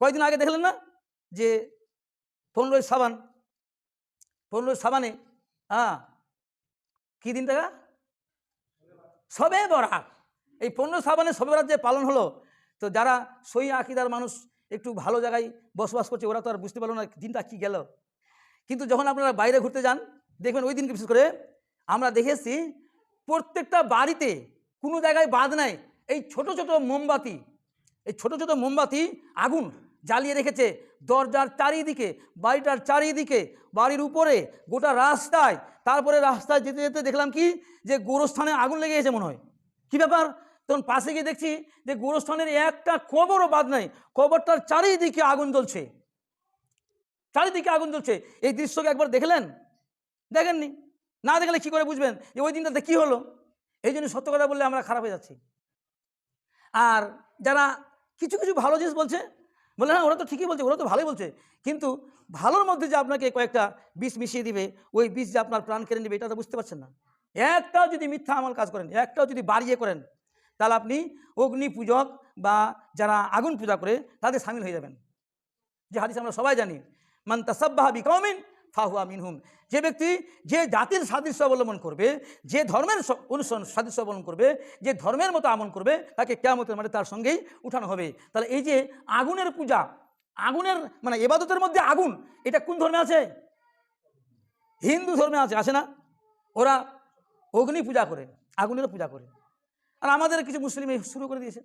কয়েকদিন আগে দেখলেন না যে পনেরোই সাবান? পনেরোই সাবানে হ্যাঁ। কী দিন দেখা সবে বরাত। এই পনেরো সাবানে সবে বরাত যে পালন হলো, তো যারা সই আকিদার মানুষ, একটু ভালো জায়গায় বসবাস করছে, ওরা তো আর বুঝতে পারল না দিনটা কি গেল। কিন্তু যখন আপনারা বাইরে ঘুরতে যান, দেখবেন ওই দিনকে বিশেষ করে আমরা দেখেছি প্রত্যেকটা বাড়িতে কোনো জায়গায় বাদ নাই। এই ছোট ছোট মোমবাতি, এই ছোট ছোট মোমবাতি আগুন। জ্বালিয়ে রেখেছে। দরজার চারিদিকে, বাড়িটার চারিদিকে, বাড়ির উপরে, গোটা রাস্তায়। তারপরে রাস্তায় যেতে যেতে দেখলাম কি? যে গোরস্থানে আগুন লেগে গেছে মনে হয়। কী ব্যাপার? তখন পাশে গিয়ে দেখছি যে গোরস্থানের একটা কবরও বাদ নাই। কবরটার চারিদিকে আগুন জ্বলছে। চারিদিকে আগুন জ্বলছে। এই দৃশ্যকে একবার দেখলেন? দেখেননি? না দেখলে কী করে বুঝবেন যে ওই দিনটাতে কী হলো? এই জন্য সত্য কথা বললে আমরা খারাপ হয়ে যাচ্ছি। আর যারা কিছু কিছু ভালো জিনিস বলছে বলে হ্যাঁ ওরা তো ঠিকই বলছে, ওরা তো ভালোই বলছে। কিন্তু ভালোর মধ্যে যে আপনাকে কয়েকটা বিষ মিশিয়ে দিবে, ওই বিষ যে আপনার প্রাণ কেড়ে নেবে, এটা তো বুঝতে পারছেন না। একটাও যদি মিথ্যা আমল কাজ করেন, একটাও যদি বাড়িয়ে করেন, তাহলে আপনি অগ্নি পূজক বা যারা আগুন পূজা করে, তাদের সামিল হয়ে যাবেন। যে হাদিস আমরা সবাই জানি, মান তাসাব্বাহা বিকৌমিন ফাহুয়া মিনহুম যে ব্যক্তি যে জাতির সাদৃশ্য অবলম্বন করবে, যে ধর্মের অনুসরণ, সাদৃশ্য অবলম্বন করবে, যে ধর্মের মতো আমল করবে, তাকে কেয়ামতের মানে তার সঙ্গেই উঠানো হবে। তাহলে এই যে আগুনের পূজা, আগুনের মানে এবাদতের মধ্যে আগুন, এটা কোন ধর্মে আছে? হিন্দু ধর্মে আছে আছে না? ওরা অগ্নি পূজা করে, আগুনের পূজা করে। আর আমাদের কিছু মুসলিম শুরু করে দিয়েছে।